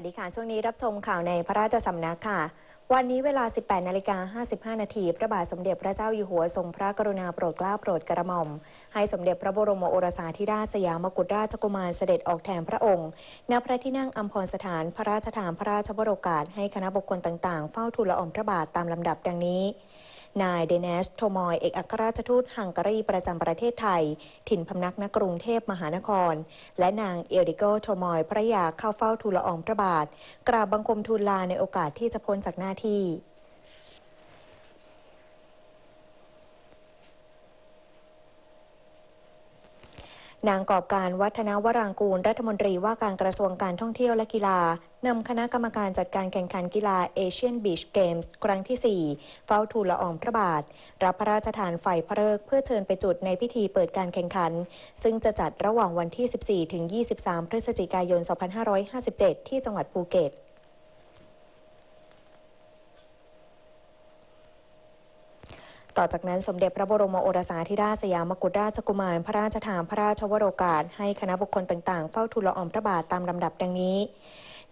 วัสดีค่ะ ช่วงนี้รับชมข่าวในพระราชสำนักค่ะ วันนี้เวลา 18 นาฬิกา 55 นาที พระบาทสมเด็จพระเจ้าอยู่หัวทรงพระกรุณาโปรดเกล้าโปรดกระหม่อม ให้สมเด็จพระบรมโอรสาธิราชสยามกุฎราชกุมารเสด็จออกแทนพระองค์ ณ พระที่นั่งอัมพรสถานพระราชทานพระราชวโรกาสให้คณะบุคคลต่างๆ เฝ้าทูลละอองพระบาทตามลำดับดังนี้ นายเดเนสโทมอย เอกอัครราชทูตฮังการีประจำประเทศไทย ถิ่นพำนักณกรุงเทพมหานคร และนางเอลดิโกโทมอยพระยาเข้าเฝ้าทูลละอองพระบาท กราบบังคมทูลลาในโอกาสที่จะพ้นจากหน้าที่ นางกอบการวัฒนวรางกูล รัฐมนตรีว่าการกระทรวงการท่องเที่ยวและกีฬานำคณะกรรมการจัดการแข่งขันกีฬาเอเชียนบีชเกมส์ครั้งที่ 4 เฝ้าทูลละอองพระบาท รับพระราชทานไฟพระเลิกเพื่อเทินไปจุดในพิธีเปิดการแข่งขัน ซึ่งจะจัดระหว่างวันที่ 14 ถึง 23 พฤศจิกายน 2557 ที่จังหวัดภูเก็ต ต่อจากนั้นสมเด็จพระบรมโอรสาธิราชสยามกุฎราชกุมาร พระราชทานพระราชวโรกาส ให้คณะบุคคลต่างๆ เฝ้าทูลละอองพระบาทตามลำดับดังนี้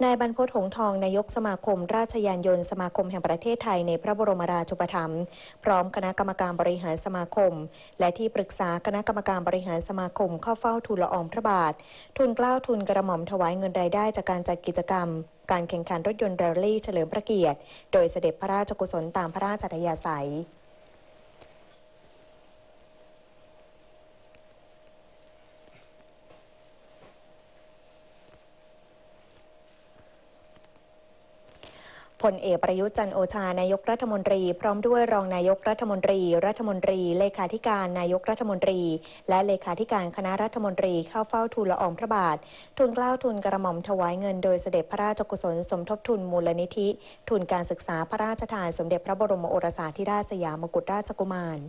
นายบรรพตหงส์ทอง นายกสมาคม ราชยานยนต์สมาคมแห่งประเทศไทยในพระบรมราชูปถัมภ์พร้อมคณะกรรมการบริหารสมาคม และที่ปรึกษาคณะกรรมการบริหารสมาคมเข้าเฝ้าทูลละอองพระบาท ทุนกล้าวทุนกระหม่อมถวายเงินรายได้จากการจัดกิจกรรม การแข่งขันรถยนต์แรลลี่เฉลิมพระเกียรติ โดยเสด็จพระราชกุศลตามพระราชอัธยาศัย พ ลเอกประยุทธ์จันโอชานายกรัฐมนตรี พร้อมด้วยรองนายกรัฐมนตรี รัฐมนตรี เลขาธิการนายกรัฐมนตรี และเลขาธิการคณะรัฐมนตรีเข้าเฝ้าทูลละอองพระบาท ทุนเกล้าทุนกระหม่อมถวายเงินโดยเสด็จพระราชกุศลสมทบทุนมูลนิธิ ทุนการศึกษาพระราชทานสมเด็จพระบรมโอรสาธิราชสยามกุฎราชกุมาร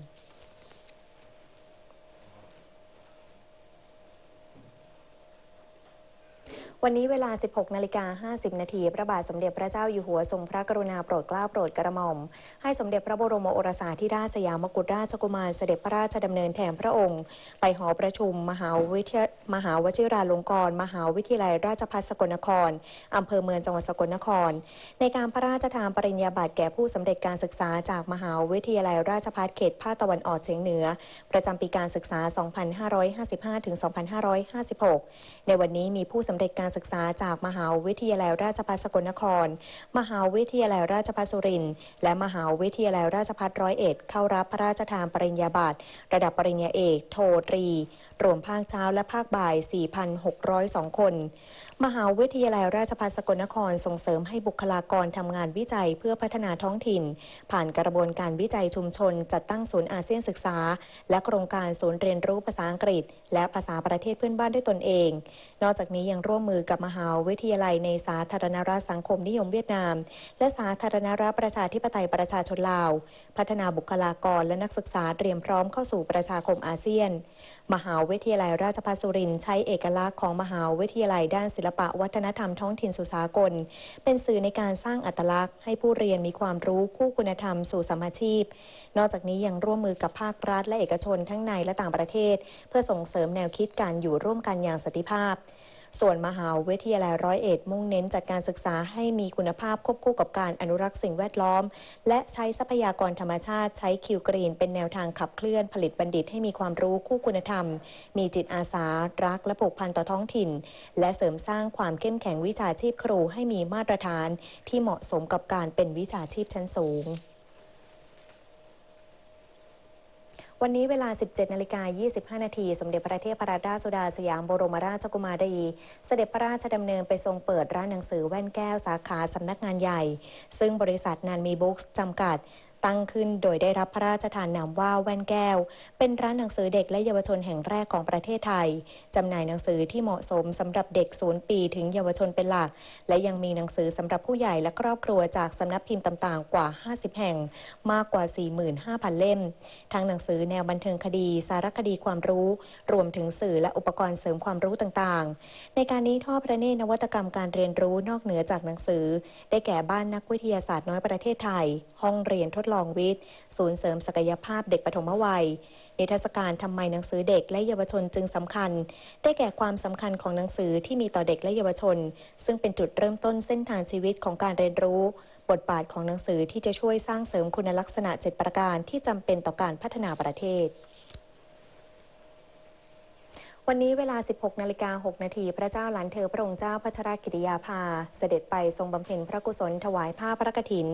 วันนี้เวลา 16 นาฬิกา 50 นาที พระบาทสมเด็จพระเจ้าอยู่หัวทรงพระกรุณาโปรดเกล้าโปรดกระหม่อม ให้สมเด็จพระบรมโอรสาธิราชสยามกุฎราชกุมารเสด็จพระราชดำเนินแทนพระองค์ ไปหอประชุม มหาวิทยามหาวชิราลงกรณ์มหาวิทยาลัยราชภัฏสกลนครอำเภอเมืองจังหวัดสกลนคร ในการพระราชทานปริญญาบัตรแก่ผู้สำเร็จการศึกษาจากมหาวิทยาลัยราชภัฏเขตภาคตะวันออกเฉียงเหนือ ประจำปีการศึกษา 2555-2556 ในวันนี้มีผู้สำเร็จการการศึกษาจากมหาวิทยาลัยราชภัฏสกลนคร มหาวิทยาลัยราชภัฏสุรินทร์และมหาวิทยาลัยราชภัฏร้อยเอ็ดเข้ารับพระราชทานปริญญาบัตรระดับปริญญาเอก โทตรี รวมภาคเช้าและภาคบ่าย 4,602 คน มหาวิทยาลัยราชภัฏสกลนครส่งเสริมให้บุคลากรทำงานวิจัยเพื่อพัฒนาท้องถิ่น ผ่านกระบวนการวิจัยชุมชน จัดตั้งศูนย์อาเซียนศึกษา และโครงการศูนย์เรียนรู้ภาษาอังกฤษ และภาษาประเทศเพื่อนบ้านด้วยตนเอง นอกจากนี้ยังร่วมมือกับมหาวิทยาลัยในสาธารณรัฐสังคมนิยมเวียดนาม และสาธารณรัฐประชาธิปไตยประชาชนลาว พัฒนาบุคลากรและนักศึกษาเตรียมพร้อมเข้าสู่ประชาคมอาเซียน มหาวิทยาลัยราชภัฏสุรินทร์ใช้เอกลักษณ์ของมหาวิทยาลัยด้านศิลปะวัฒนธรรมท้องถิ่นสุสากล เป็นสื่อในการสร้างอัตลักษณ์ ให้ผู้เรียนมีความรู้คู่คุณธรรมสู่สมาชีพ นอกจากนี้ยังร่วมมือกับภาครัฐและเอกชนทั้งในและต่างประเทศ เพื่อส่งเสริมแนวคิดการอยู่ร่วมกันอย่างสันติภาพ ส่วนมหาวิทยาลัยร้อยเอ็ดมุ่งเน้นจัดการศึกษาให้มีคุณภาพควบคู่กับการอนุรักษ์สิ่งแวดล้อม และใช้ทรัพยากรธรรมชาติใช้คิวกรีน เป็นแนวทางขับเคลื่อนผลิตบัณฑิตให้มีความรู้คู่คุณธรรม มีจิตอาสา รักและผูกพันต่อท้องถิ่น และเสริมสร้างความเข้มแข็งวิชาชีพครูให้มีมาตรฐาน ที่เหมาะสมกับการเป็นวิชาชีพชั้นสูง วันนี้เวลา 17นาฬิกา25 นาที สมเด็จพระเทพรัตนราชสุดาสยามบรมราชกุมารี เสด็จพระราชดำเนินไปทรงเปิดร้านหนังสือแว่นแก้วสาขาสำนักงานใหญ่ ซึ่งบริษัทนันมีบุ๊กส์จำกัด ตั้งขึ้นโดยได้รับพระราชทานนามว่าแว่นแก้ว เป็นร้านหนังสือเด็กและเยาวชนแห่งแรกของประเทศไทย จำหน่ายหนังสือที่เหมาะสมสำหรับเด็กศูนย์ปีถึงเยาวชนเป็นหลัก และยังมีหนังสือสำหรับผู้ใหญ่และครอบครัวจากสำนักพิมพ์ต่างๆ กว่า 50 แห่ง มากกว่า 45,000 เล่ม ทั้งหนังสือแนวบันเทิงคดี สารคดีความรู้ รวมถึงสื่อและอุปกรณ์เสริมความรู้ต่างๆ ในการนี้ทอดพระเนตรนวัตกรรมการเรียนรู้นอกเหนือจากหนังสือ ได้แก่บ้านนักวิทยาศาสตร์น้อยประเทศไทย ห้องเรียนทดลององวิทย์ ศูนย์เสริมศักยภาพเด็กปฐมวัย นิทรรศการทำไมหนังสือเด็กและเยาวชนจึงสำคัญ ได้แก่ความสำคัญของหนังสือที่มีต่อเด็กและเยาวชน ซึ่งเป็นจุดเริ่มต้นเส้นทางชีวิตของการเรียนรู้บทบาทของหนังสือที่จะช่วยสร้างเสริมคุณลักษณะ 7 ประการที่จำเป็นต่อการพัฒนาประเทศ วันนี้เวลา 16 นาฬิกา 6 นาที พระเจ้าหลานเธอพระองค์เจ้าพัชรกิติยาภา เสด็จไปทรงบำเพ็ญพระกุศลถวายผ้าพระกฐิน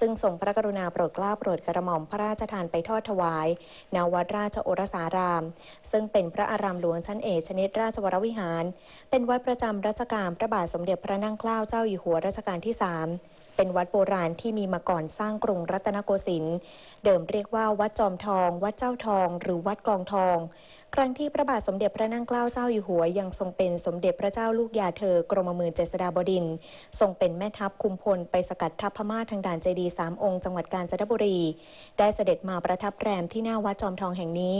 ซึ่งทรงพระกรุณาโปรดเกล้าโปรดกระหม่อมพระราชทานไปทอดถวายณวัดราชโอรสาราม ซึ่งเป็นพระอารามหลวงชั้นเอกชนิดราชวรวิหาร เป็นวัดประจำรัชกาลพระบาทสมเด็จพระนั่งเกล้าเจ้าอยู่หัวรัชกาลที่3เป็นวัดโบราณที่มีมาก่อนสร้างกรุงรัตนโกสินทร์ เดิมเรียกว่าวัดจอมทอง วัดเจ้าทอง หรือวัดกองทอง ครั้งที่พระบาทสมเด็จพระนั่งเกล้าเจ้าอยู่หัว ยังทรงเป็นสมเด็จพระเจ้าลูกยาเธอกรมมื่นเจษฎาบดิน ทรงเป็นแม่ทัพคุมพลไปสกัดทัพพม่าทางด่านเจดีสามองค์จังหวัดกาญจนบุรี ได้เสด็จมาประทับแรมที่หน้าวัดจอมทองแห่งนี้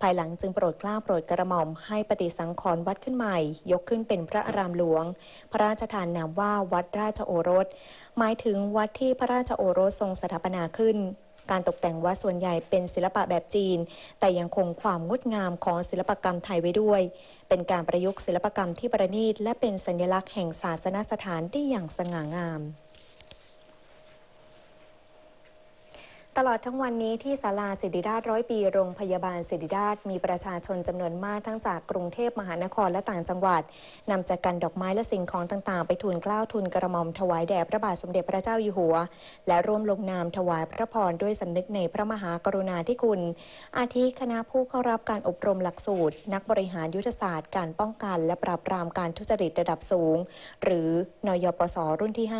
ภายหลังจึงโปรดเกล้าโปรดกระหม่อมให้ปฏิสังขรณ์วัดขึ้นใหม่ ยกขึ้นเป็นพระอารามหลวง พระราชทานนามว่าวัดราชโอรส หมายถึงวัดที่พระราชโอรสทรงสถาปนาขึ้น การตกแต่งวัดส่วนใหญ่เป็นศิลปะแบบจีน แต่ยังคงความงดงามของศิลปกรรมไทยไว้ด้วย เป็นการประยุกต์ศิลปกรรมที่ประณีตและเป็นสัญลักษณ์แห่งศาสนสถานได้อย่างสง่างาม ตลอดทั้งวันนี้ที่ศาลาศิริราชร้อยปีโรงพยาบาลศิริราชมีประชาชนจำนวนมากทั้งจากกรุงเทพมหานครและต่างจังหวัดนำจากกันดอกไม้และสิ่งของต่างๆ ไปทูลเกล้าทูลกระหม่อมถวายแด่พระบาทสมเด็จพระเจ้าอยู่หัว และร่วมลงนามถวายพระพรด้วยสำนึกในพระมหากรุณาธิคุณ อาทิคณะผู้เข้ารับการอบรมหลักสูตร นักบริหารยุทธศาสตร์ การป้องกัน และปราบปรามการทุจริตระดับสูง หรือนยปสรุ่นที่ 5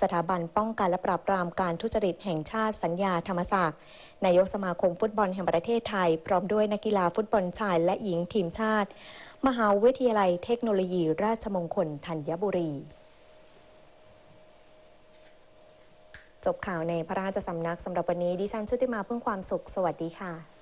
สถาบันป้องกันและปราบปรามการทุจริตแห่งชาติสัญญาธรรมศักดิ์นายกสมาคมฟุตบอลแห่งประเทศไทย พร้อมด้วยนักกีฬาฟุตบอลชายและหญิงทีมชาติ มหาวิทยาลัยเทคโนโลยีราชมงคลธัญบุรีจบข่าวในพระราชสำนักสำหรับวันนี้ดิฉันชุติมาเพื่อความสุข สวัสดีค่ะ